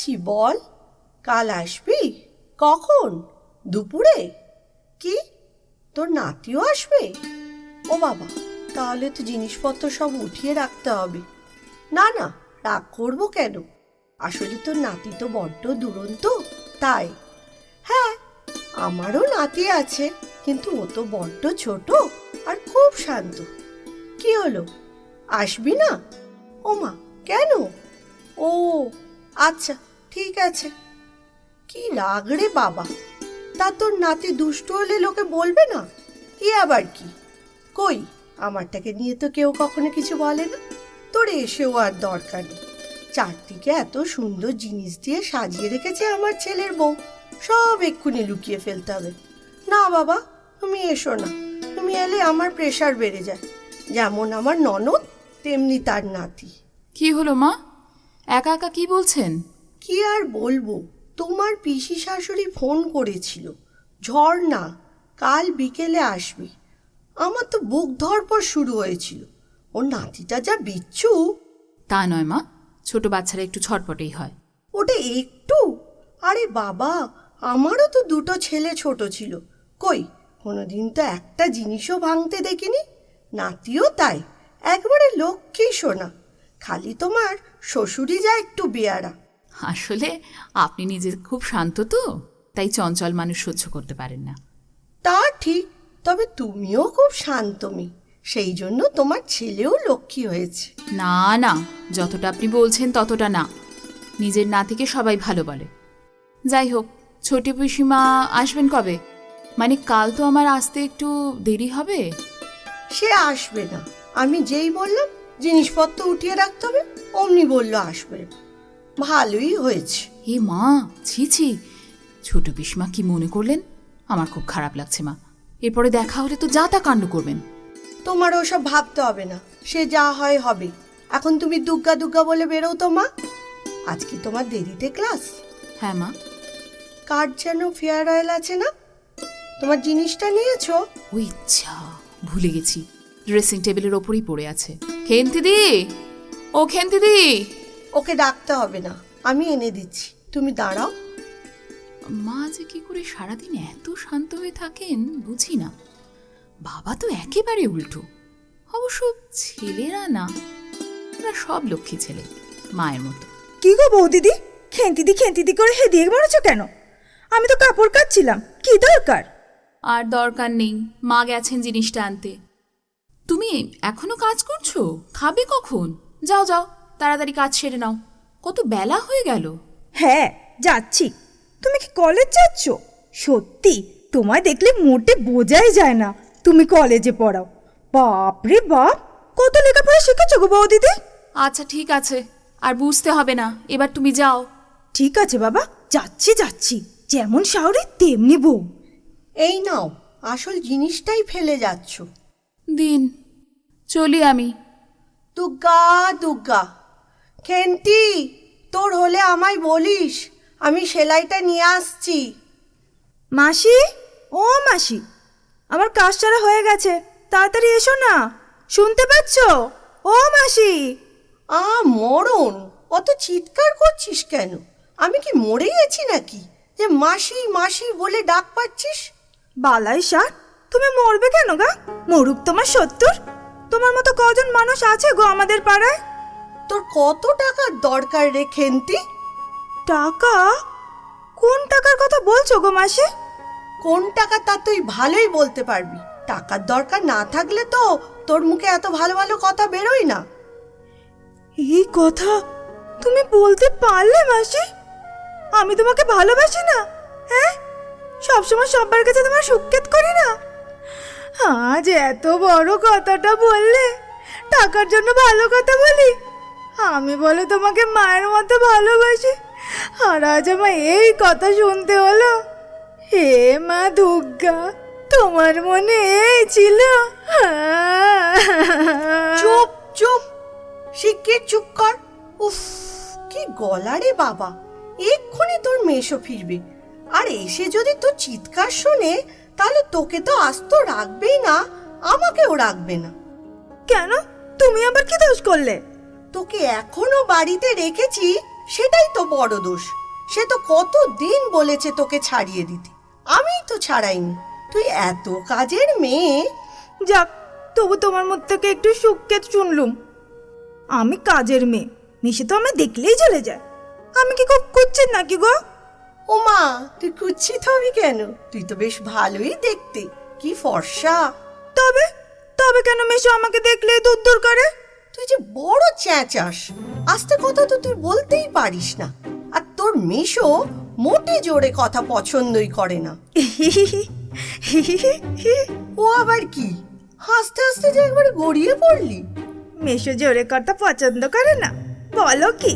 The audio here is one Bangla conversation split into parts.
পাচ্ছি বল, কাল আসবি? কখন? দুপুরে? কি? তোর নাতিও আসবে? ও বাবা, তাহলে তো জিনিসপত্র সব উঠিয়ে রাখতে হবে। না না, রাগ করব কেন? আসলে তোর নাতি তো বড্ড দুরন্ত, তাই। হ্যাঁ আমারও নাতি আছে, কিন্তু ও তো বড্ড ছোট আর খুব শান্ত। কি হলো? আসবি না? ও মা কেন? ও আচ্ছা ঠিক আছে। কি রাগ রে বাবা। তা তোর নাতি দুষ্ট হলে লোকে বলবে না? এ আবার কি? কই, আমারটাকে নিয়ে তো কেউ কখনো কিছু বলে না। তোর এসেও আর দরকার নেই। চারদিকে এত সুন্দর জিনিস দিয়ে সাজিয়ে রেখেছে আমার ছেলের বউ। সব এক্ষুনি লুকিয়ে ফেলতে হবে। না বাবা, তুমি এসো না। তুমি এলে আমার প্রেশার বেড়ে যায়। যেমন আমার ননদ, তেমনি তার নাতি। কি হলো মা? একা একা কি বলছেন? কি আর বলব? তোমার পিসি শাশুড়ি ফোন করেছিল। ঝড় না কাল বিকেলে আসবি। আমার তো বুক ধরপর শুরু হয়েছিল। ওর নাতিটা যা বিচ্ছু। তা নয় মা ছোট বাচ্চারা একটু ছটপটেই হয়। ওটা একটু? আরে বাবা আমারও তো দুটো ছেলে ছোট ছিল। কই কোনোদিন তো একটা জিনিসও ভাঙতে দেখিনি? নাতিও তাই একবারে লক্ষ্মী শোনা খালি তোমার শ্বশুরই যা একটু বেয়ারা। আসলে আপনি নিজে খুব শান্ত তো তাই চঞ্চল মানুষ সহ্য করতে পারেন না। তা ঠিক তবে তুমিও খুব শান্ত মেয়ে সেই জন্য তোমার ছেলেও লক্ষ্মী হয়েছে। না না যতটা আপনি বলছেন ততটা না নিজের নাতিকে সবাই ভালো বলে। যাই হোক ছোটি পিসিমা আসবেন কবে? মানে কাল তো আমার আসতে একটু দেরি হবে? সে আসবে না আমি যেই বললাম জিনিসপত্র উঠিয়ে রাখতে হবে অমনি বলল আসবে। ভালোই হয়েছে। এ মা ছি ছি। ছোট পিসমা কি মনে করলেন? আমার খুব খারাপ লাগছে মা। এরপরে দেখা হলে তো যা তা কাণ্ড করবেন। তোমার ওসব ভাবতে হবে না। সে যা হয় হবে। এখন তুমি দুগ্গা দুগ্গা বলে বেরো তো মা। আজ কি তোমার দেরিতে ক্লাস। হ্যাঁ মা। কার যেন ফেয়ার অয়েল আছে না? তোমার জিনিসটা নিয়েছো? ওই ইচ্ছা ভুলে গেছি। ড্রেসিং টেবিলের ওপরই পড়ে আছে। খেন্তিদি ও খেন্তিদি ওকে ডাকতে হবে না। আমি এনে দিচ্ছি। তুমি দাঁড়াও। মা যে কি করে সারাদিন এত শান্ত হয়ে থাকেন বুঝি না। বাবা তো একেবারে উল্টো। অবশ্য ছেলেরা না ওরা সব লক্ষ্মী ছেলে মায়ের মতো। কি গো বৌদিদি খেন্তিদি খেন্তিদি করে হেদিয়ে বেড়াচ্ছ কেন? আমি তো কাপড় কাচ্ছিলাম কি দরকার? আর দরকার নেই মা গেছেন জিনিসটা আনতে। তুমি এখনও কাজ করছ? খাবে কখন? যাও যাও। তাড়াতাড়ি কাজ সেরে নাও। কত বেলা হয়ে গেল। হ্যাঁ যাচ্ছি। তুমি কি কলেজ যাচ্ছ? সত্যি তোমায় দেখলে মোটে বোঝাই যায় না। তুমি কলেজে পড়াও। বাপরে বাপ কত লেখাপড়া শিখেছো গো বৌদিদি? আচ্ছা ঠিক আছে। আর বুঝতে হবে না এবার তুমি যাও। ঠিক আছে বাবা যাচ্ছি যাচ্ছি। যেমন শাওরি তেমনি বউ। এই নাও আসল জিনিসটাই ফেলে যাচ্ছ। দিন চলি আমি। দুগ্গা দুগ্গা। খেন্তি তোর হলে আমায় বলিস আমি সেলাইটা নিয়ে আসছি। মাসি? ও মাসি আমার কাজ ছাড়া হয়ে গেছে তাড়াতাড়ি এসো না শুনতে পাচ্ছ? ও মাসি! আ মরণ অত চিৎকার করছিস কেন? আমি কি মরে গেছি নাকি? যে মাসি মাসি বলে ডাক পাচ্ছিস? বালাই শাহ তুমি মরবে কেন গা? মরুক তোমার সত্তর তোমার মতো কজন মানুষ আছে গো আমাদের পাড়ায়? তোর কত টাকার দরকার রে খেন্তি? টাকা? কোন টাকার কথা বলছো গো মাসি? কোন টাকা তা তুই ভালোই বলতে পারবি। টাকার দরকার না থাকলে তো তোর মুখে এত ভালো ভালো কথা বেরোয় না। এই কথা তুমি বলতে পারলে মাসি? আমি তোমাকে ভালোবাসি না হ্যাঁ? সবসময় সবার কাছে তোমার সুখ্যাত করি না। আজ এত বড় কথাটা বললে টাকার জন্য ভালো কথা বলি? আমি বলে তোমাকে মায়ের মতো ভালোবাসি। আর আজ আমার এই কথা শুনতে হলো। হে মা দুর্গা তোমার মনে এই ছিল? চুপ চুপ। শিগগির চুপ কর। উফ কি গলা রে বাবা। এক্ষুনি তোর মেশো ফিরবে। আর এসে যদি তোর চিৎকার শোনে তাহলে তোকে তো আস্ত রাখবেই না আমাকেও রাখবে না। কেন? তুমি আবার কি দোষ করলে? তোকে এখনও বাড়িতে রেখেছি সেটাই তো বড় দোষ। সে তো কত দিন বলেছে তোকে ছাড়িয়ে দিতে। আমি তো ছাড়াইনি। তুই এত কাজের মেয়ে। যাক তবু তোমার মুখ থেকে একটু সুখকেত শুনলুম। আমি কাজের মেয়ে মিশে তো আমায় দেখলেই চলে যায়। আমি কি খুব করছেন নাকি গো? ও মা তুই কুচ্ছিত হবি কেন? তুই তো বেশ ভালোই দেখতে। কি ফর্সা। তবে তবে কেন মেশো আমাকে দেখলেই দূর দূর করে? তুই যে বড় চেঁচাস আস্তে কথা তো তুই বলতেই পারিস না। আর তোর মেশো মোটে জোরে কথা পছন্দই করে না। ও আবার কি? হাসতে হাসতে যে একবার গড়িয়ে পড়লি। মেশো জোরে কথা পছন্দ করে না। বলো কি?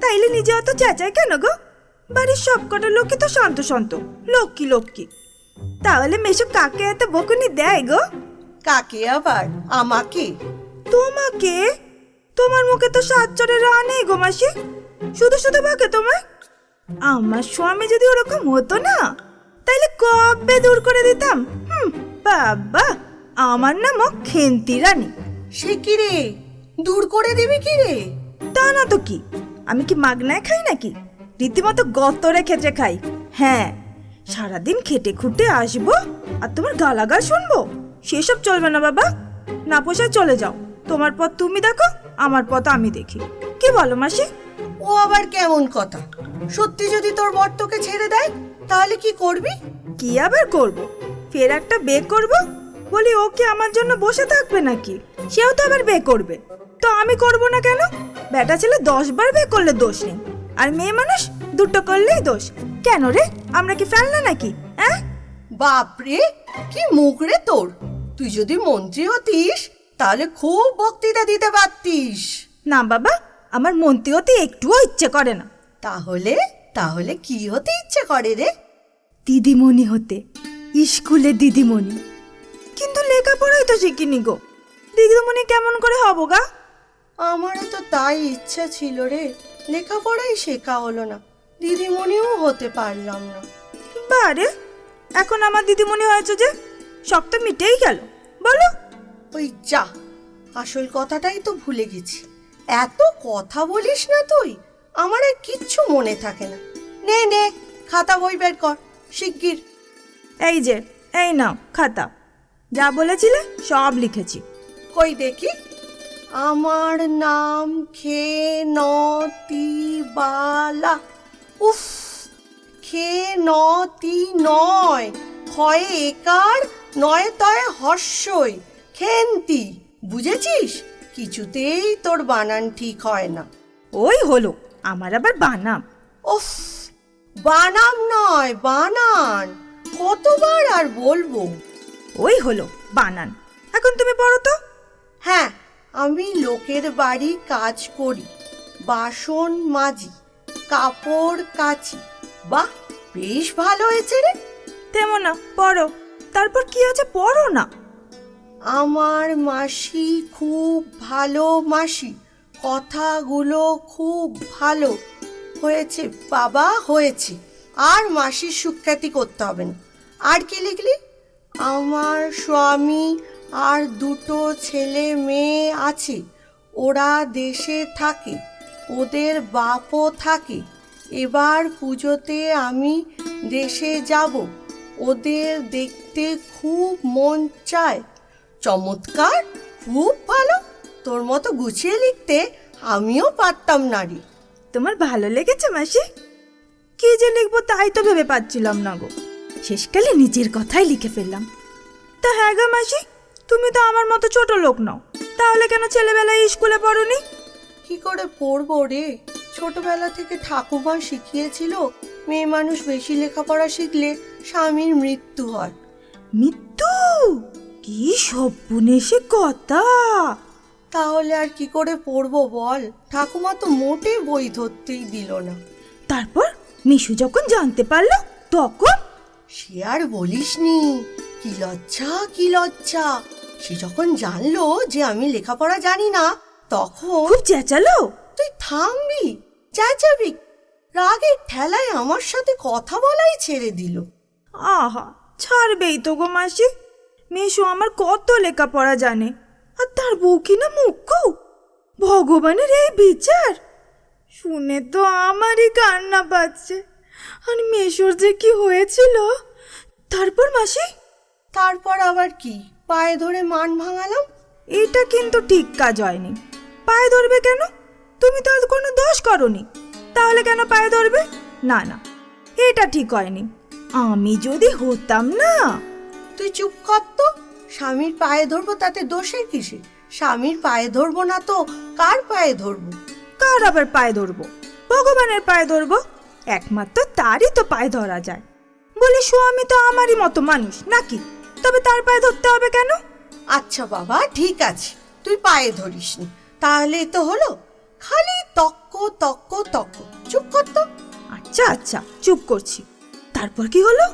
তাইলে নিজে অত চেঁচায় কেন গো? বাড়ির সব কটা লোকই তো শান্ত শান্ত লক্ষ্মী লক্ষ্মী। তাহলে মেশো কাকে এত বকুনি দেয় গো? কাকে আবার? আমাকে? তোমাকে? তোমার মুখে তো সাত চড়ে রা নেই গো মাসি। শুধু শুধু ভাগে তোমায়। আমার স্বামী যদি ওরকম হতো না তাইলে কবে দূর করে দিতাম? হুম বাবা আমার নামও খেন্তি রানী। সে কি রে? দূর করে দিবি কি রে? তা না তো কি? আমি কি মাগনায় খাই নাকি? রীতিমতো গতরে খেটে খাই। হ্যাঁ সারাদিন খেটে খুঁটে আসব আর তোমার গালাগাল শুনব? সেসব চলবে না বাবা। না পোষায় চলে যাও। তোমার পথ তুমি দেখো আমার পথ আমি দেখি। কি বলো মাসি? ও আবার কেমন কথা? সত্যি যদি তোর বর তোকে ছেড়ে দেয় তাহলে কি করবি? কি আবার করব? ফের একটা বে করব? বলি ও কি আমার জন্য বসে থাকবে নাকি? সেও তো আবার বে করবে। তো আমি করব না কেন? বেটা ছেলে দশ বার বে করলে দোষ নেই। আর মেয়ে মানুষ দুটো করলেই দোষ। কেন রে? আমরা কি ফেলনা নাকি? হ্যাঁ বাপরে কি মুখ রে তোর? তুই যদি মন্ত্রী হতিস তাহলে খুব বক্তৃতা দিতে পারতিস। না বাবা আমার মন্ত্রী হতে একটুও ইচ্ছে করে না। তাহলে তাহলে কি হতে ইচ্ছে করে রে? দিদিমণি হতে স্কুলে দিদিমণি। কিন্তু লেখাপড়াই তো শিখিনি গো। দিদিমণি কেমন করে হব গা? আমারও তো তাই ইচ্ছা ছিল রে। লেখাপড়াই শেখা হলো না। দিদিমণিও হতে পারলাম না। বারে এখন আমার দিদিমণি হয়েছে যে শখ তো মিটেই গেল। বলো। ওই যা আসল কথাটাই তো ভুলে গেছি। এত কথা বলিস না তুই আমার আর কিচ্ছু মনে থাকে না। নে নে খাতা বই বের কর শিগগির। এই যে এই নাও খাতা। যা বলেছিলে সব লিখেছি। কই দেখি? আমার নাম খে নতি বালা উফ খে নতি নয় ক্ষয়ে একার নয় তয় হর্ষই। খেন্তি বুঝেছিস? কিছুতেই তোর বানান ঠিক হয় না। ওই হলো আমার আবার বানাম উফ বানাম নয় বানান। কতবার আর বলব? ওই হলো বানান। এখন তুমি পড়ো তো। হ্যাঁ আমি লোকের বাড়ি কাজ করি বাসন মাজি কাপড় কাচি। বাহ বেশ ভালো হয়েছে রে। তেমন না পড়ো। তারপর কি আছে পড়ো না। আমার মাসি খুব ভালো মাসি। কথাগুলো খুব ভালো। হয়েছে, বাবা হয়েছে। আর মাসির সুখ্যাতি করতে হবে না। আর কি লিখলি? আমার স্বামী আর দুটো ছেলে মেয়ে আছে। ওরা দেশে থাকে, ওদের বাপও থাকে। এবার পুজোতে আমি দেশে যাব। ওদের দেখতে খুব মন চায়। চমৎকার খুব ভালো। তোর মতো গুছিয়ে লিখতে আমিও পারতাম নারী তোমার ভালো লেগেছে মাসি? কি যে লিখব তাই তো ভেবে পাচ্ছিলাম না গো। শেষকালে নিজের কথাই লিখে ফেললাম। তা হ্যাঁ গা মাসি তুমি তো আমার মতো ছোট লোক নও। তাহলে কেন ছেলেবেলায় স্কুলে পড়োনি? কি করে পড়ব রে? ছোটবেলা থেকে ঠাকুমা শিখিয়েছিল মেয়ে মানুষ বেশি লেখাপড়া শিখলে স্বামীর মৃত্যু হয়। মৃত্যু? কি সব্বনেশে কথা? তাহলে আর কি করে পড়ব বল? ঠাকুমা তো মোটে বই ধরতেই দিল না। তারপর মিশু যখন জানতে পারল তখন? সে আর বলিসনি কি লজ্জা কি লজ্জা। সে যখন জানলো যে আমি লেখাপড়া জানি না তখন খুব চেঁচালো? তুই থামবি চেঁচাবি। রাগের ঠেলায় আমার সাথে কথা বলাই ছেড়ে দিল। আহা ছাড়বেই তো গো মাসি। মেশো আমার কত লেখাপড়া জানে আর তার বউ কি না মুখ্য ভগবানের এই বিচার? শুনে তো আমারই কান্না পাচ্ছে। আর মেশোর যে কি হয়েছিল? তারপর মাসি? তারপর আবার কি? পায়ে ধরে মান ভাঙালাম? এটা কিন্তু ঠিক কাজ হয়নি। পায়ে ধরবে কেন? তুমি তো আর কোনো দোষ করনি। তাহলে কেন পায়ে ধরবে? না না এটা ঠিক হয়নি। আমি যদি হতাম না? তুই চুপ কর তো। স্বামীর পায়ে ধরবো তাতে দোষের কিসে স্বামীর পায়ে ধরবো না তো কার পায়ে ধরবো? কার আবার পায়ে ধরবো? ভগবানের পায়ে ধরবো? একমাত্র তারই তো পায়ে ধরা যায়। বলে স্বামী তো আমারই মতো মানুষ নাকি? তবে তার পায়ে ধরতে হবে কেন? আচ্ছা বাবা ঠিক আছে। তুই পায়ে ধরিস নি তাহলে তো হলো। খালি তক্ক তক্ক তক্ক। চুপ কর তো। আচ্ছা আচ্ছা চুপ করছি। তারপর কি হলো?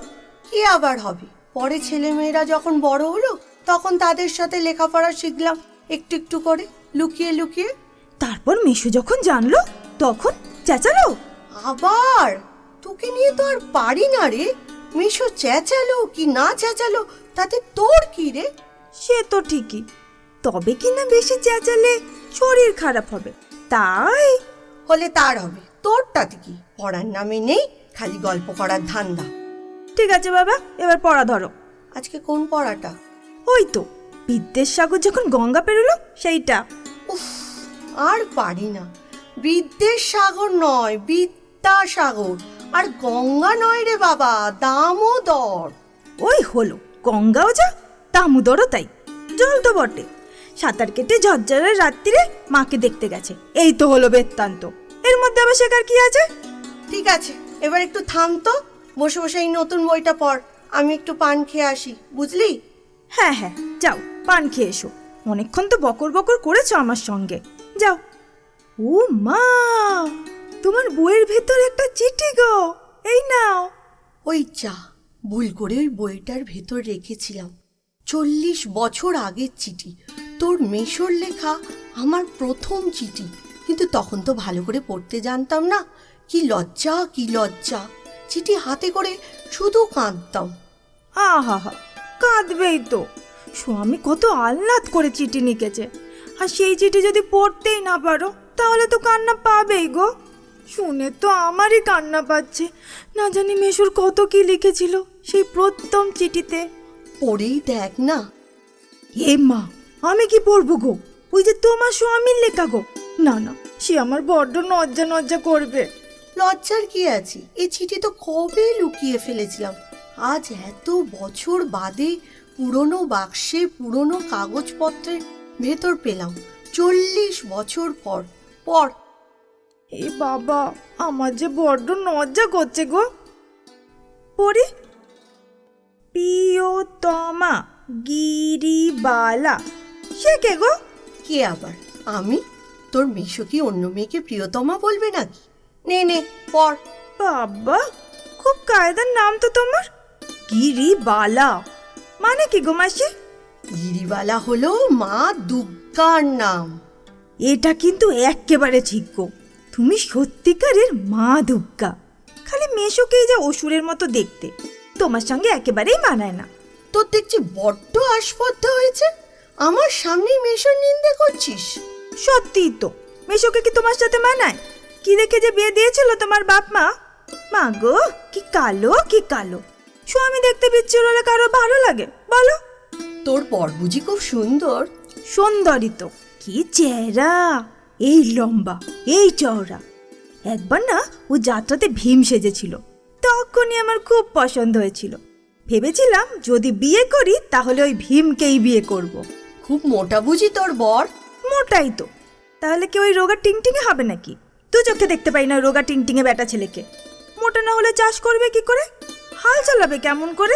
কি আবার হবে? পরে ছেলেমেয়েরা যখন বড় হলো তখন তাদের সাথে লেখাপড়া শিখলাম একটু একটু করে লুকিয়ে লুকিয়ে। তারপর মিশু যখন জানলো তখন চেঁচালো। আবার? তোকে নিয়ে তো আর পারি না রে। মিশো চেঁচালো কি না চেঁচালো তাতে তোর কি রে? সে তো ঠিকই। তবে কি না বেশি চেঁচালে শরীর খারাপ হবে? তাই। হলে তার হবে। তোরটাতে কি? পড়ার নামে নেই খালি গল্প করার ধান্দা। ঠিক আছে বাবা এবার পড়া ধরো। আজকে কোন পড়াটা? ওই তো বিদ্যাসাগর যখন গঙ্গা পেরোলো সেইটা। উফ আর পারি না। বিদ্যাসাগর নয় বিদ্যাসাগর। আর গঙ্গা নয় রে বাবা দামোদর। ওই হলো গঙ্গাও যা দামোদরও তাই। জল তো বটে। সাঁতার কেটে ঝরঝরের রাত্রিরে মাকে দেখতে গেছে। এই তো হলো বেত্তান্ত। এর মধ্যে আবার শেখার কি আছে? ঠিক আছে এবার একটু থাম তো। বসে বসে এই নতুন বইটা পড়। আমি একটু পান খেয়ে আসি বুঝলি? হ্যাঁ হ্যাঁ যাও পান খেয়ে এসো। অনেকক্ষণ তো বকর বকর করেছ আমার সঙ্গে। যাও। ও মা তোমার বইয়ের ভেতর একটা চিঠি গো। এই নাও। ওই চা ভুল করে ওই বইটার ভেতর রেখেছিলাম। চল্লিশ বছর আগের চিঠি। তোর মেশর লেখা আমার প্রথম চিঠি। কিন্তু তখন তো ভালো করে পড়তে জানতাম না। কি লজ্জা কি লজ্জা। চিঠি হাতে করে শুধু কাঁদতাম। আহা হা কাঁদবেই তো। স্বামী কত আহ্লাদ করে চিঠি লিখেছে। আর সেই চিঠি যদি পড়তেই না পারো তাহলে তো কান্না পাবেই গো। শুনে তো আমারই কান্না পাচ্ছে। না জানি মেশুর কত কি লিখেছিল সেই প্রথম চিঠিতে। পড়েই দেখ না। এ মা আমি কি পড়ব গো? ওই যে তোমার স্বামীর লেখা গো। না না সে আমার বড্ড নজ্জা নজ্জা করবে। লজ্জার কি আছে? এই চিঠি তো কবে লুকিয়ে ফেলেছিলাম? আজ এত বছর বাদে পুরনো বাক্সে পুরনো কাগজপত্রের ভেতর পেলাম। চল্লিশ বছর পর পর। এ বাবা আমার যে বড্ড লজ্জা করছে গো। পড়ি। প্রিয়তমা গিরিবালা। সে কে গো? কে আবার? আমি? তোর মেশো কি অন্য মেয়েকে প্রিয়তমা বলবে নাকি? নে নে পর। বাবা খুব কায়দার নাম তো তোমার। গিরিবালা। মানে কি গো মাসি? গিরিবালা হলো মা দুর্গার নাম। এটা কিন্তু একেবারে ঠিক গো। তুমি সত্যিকারের মা দুর্গা খালি মেশোকেই যা অসুরের মতো দেখতে। তোমার সঙ্গে একেবারেই মানায় না। তোর দেখছি বড্ড আস্পর্ধা হয়েছে। আমার সামনেই মেশোর নিন্দে করছিস। সত্যিই তো। মেশোকে কি তোমার সাথে মানায়? কি দেখে যে বিয়ে দিয়েছিল তোমার বাপ মা? মা গো কি কালো কি কালো। স্বামী দেখতে বিচ্ছুর হলে কারও ভালো লাগে বলো। তোর পর বুঝি খুব সুন্দর। সুন্দরী তো কি চেহারা। এই লম্বা এই চওড়া। একবার না ও যাত্রাতে ভীম সেজেছিল। তখনই আমার খুব পছন্দ হয়েছিল। ভেবেছিলাম যদি বিয়ে করি তাহলে ওই ভীমকেই বিয়ে করব। খুব মোটা বুঝি তোর বর? মোটাই তো। তাহলে কি ওই রোগা টিংটিঙে হবে নাকি? দু চোখে দেখতে পাই না রোগা টিংটিঙে বেটা ছেলেকে। মোটা না হলে চাষ করবে কি করে? হাল চালাবে কেমন করে?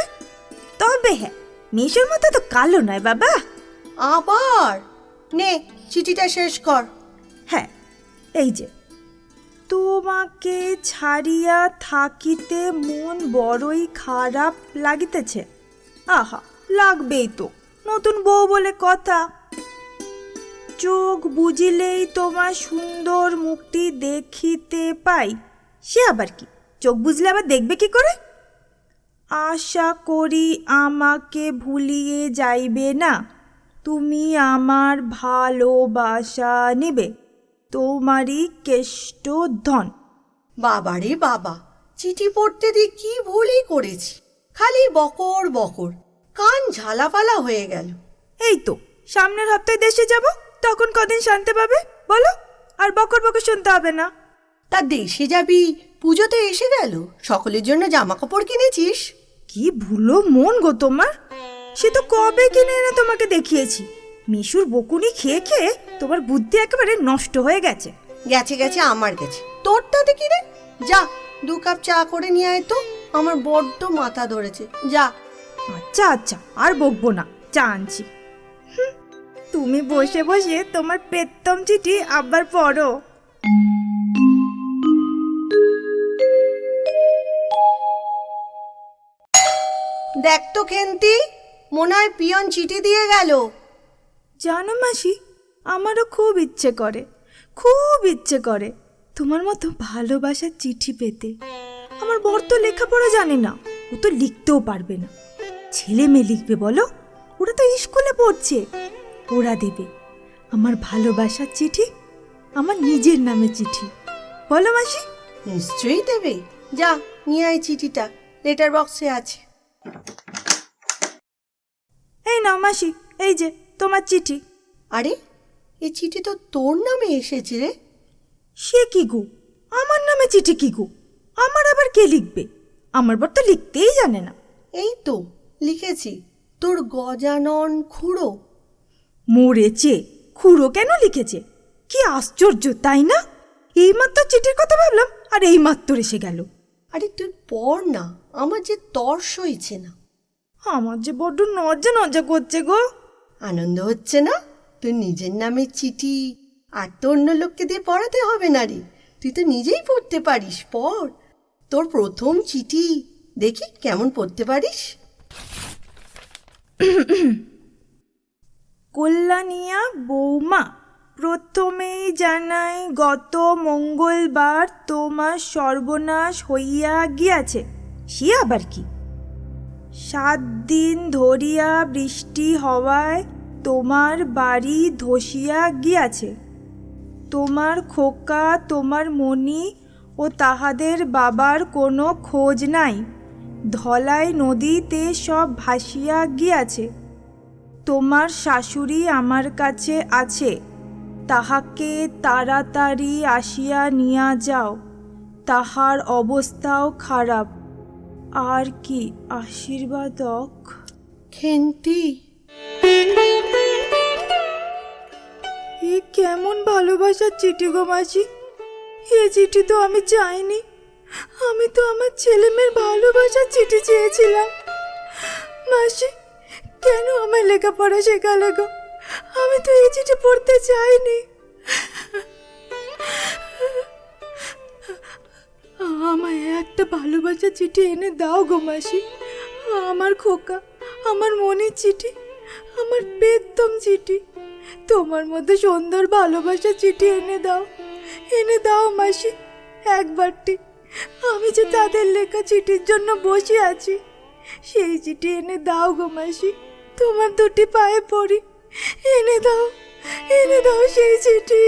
তবে হ্যাঁ মেষের মতো তো কালো নয় বাবা। আবার? নে চিঠিটা শেষ কর। হ্যাঁ এই যে। তোমাকে ছাড়িয়া থাকিতে মন বড়ই খারাপ লাগিতেছে। আহা লাগবেই তো। নতুন বউ বলে কথা। চোখ বুঝিলেই তোমার সুন্দর মুখটি দেখিতে পাই। সে আবার কি? চোখ বুঝলে আবার দেখবে কি করে? আশা করি আমাকে ভুলিয়ে যাইবে না। তুমি আমার ভালোবাসা নিবে তোমারই কেষ্ট ধন। বাবারে বাবা চিঠি পড়তে দিয়ে কি ভুলই করেছি। খালি বকর বকর কান ঝালাপালা হয়ে গেল। এই তো সামনের হপ্তাহে দেশে যাব? তখন কদিন শান্তি পাবে? বলো আর বকর বকর শুনতে হবে না। তা দেশে যাবি পুজো তো এসে গেল সকলের জন্য জামা কাপড় কিনেছিস? কি ভুলো মন গো তোমার। সে তো কবে কিনে এনে তোমাকে দেখিয়েছি। মিশুর বকুনি খেয়ে খেয়ে তোমার বুদ্ধি একেবারে নষ্ট হয়ে গেছে। গেছে গেছে আমার গেছে। তোরটাতে কি রে? যা দু কাপ চা করে নিয়ে আয় তো। আমার বড্ড মাথা ধরেছে। যা। আচ্ছা আচ্ছা আর বকবো না। চা আনছি। তুমি বসে বসে তোমার পেত্তম চিঠি আবার পড়ো। দেখ তো খেন্তি মনে হয় পিয়ন চিঠি দিয়ে গেল। জানো মাসি আমারও খুব ইচ্ছে করে খুব ইচ্ছে করে তোমার মতো ভালোবাসার চিঠি পেতে। আমার বর তো লেখাপড়া জানে না ও তো লিখতেও পারবে না। ছেলে মেয়ে লিখবে বলো ওরা তো স্কুলে পড়ছে। ওরা দেবে। আমার ভালোবাসার চিঠি আমার নিজের নামে চিঠি। বলো মাসি। নিশ্চয়ই দেবে। যা নিয়ে আয় চিঠিটা। লেটার বক্সে আছে। এই নাও মাসি এই যে তোমার চিঠি। আরে এই চিঠি তো তোর নামে এসেছে রে। সে কি গো? আমার নামে চিঠি কি গো? আমার আবার কে লিখবে? আমার বর তো লিখতেই জানে না। এই তো লিখেছি। তোর গজানন খুঁড়ো মরেছে খুড়ো কেন লিখেছে? কি আশ্চর্য তাই না? এইমাত্র চিঠির কথা ভাবলাম আর এইমাত্র এসে গেল। আরে তুই পড় না আমার যে তর্স হয়েছে না। আমার যে বড্ড নজ্জা নজ্জা করছে গো। আনন্দ হচ্ছে না? তুই নিজের নামে চিঠি আর তো অন্য লোককে দিয়ে পড়াতে হবে না রে। তুই তো নিজেই পড়তে পারিস পড়। তোর প্রথম চিঠি দেখি কেমন পড়তে পারিস। কল্যাণিয়া বৌমা, প্রথমেই জানাই গত মঙ্গলবার তোমার সর্বনাশ হইয়া গিয়াছে, সে আবার কি? সাত দিন ধরিয়া বৃষ্টি হওয়ায় তোমার বাড়ি ধসিয়া গিয়াছে। তোমার খোকা, তোমার মণি ও তাহাদের বাবার কোনো খোঁজ নাই, ধলাই নদীতে সব ভাসিয়া গিয়াছে। তোমার শাশুড়ি আমার কাছে আছে। তাহাকে তাড়াতাড়ি আসিয়া নিয়া যাও। তাহার অবস্থাও খারাপ। আর কি আশীর্বাদক খেন্তি। এ কেমন ভালোবাসার চিঠি গো মাসি? এ চিঠি তো আমি চাইনি। আমি তো আমার ছেলেমেয়ের ভালোবাসার চিঠি চেয়েছিলাম। মাসি কেন আমার লেখাপড়া শেখালে গো? আমি তো এই চিঠি পড়তে চাইনি। আমায় একটা ভালোবাসা চিঠি এনে দাও গো মাসি। আমার খোকা, আমার মনের চিঠি, আমার বেদম চিঠি। তোমার মধ্যে সুন্দর ভালোবাসা চিঠি এনে দাও। এনে দাও মাসি একবারটি আমি যে তাদের লেখা চিঠির জন্য বসে আছি, সেই চিঠি এনে দাও গো মাসি। তোমার দুটি পায়ে পড়ি। এনে দাও এনে দাও সেই চিঠি।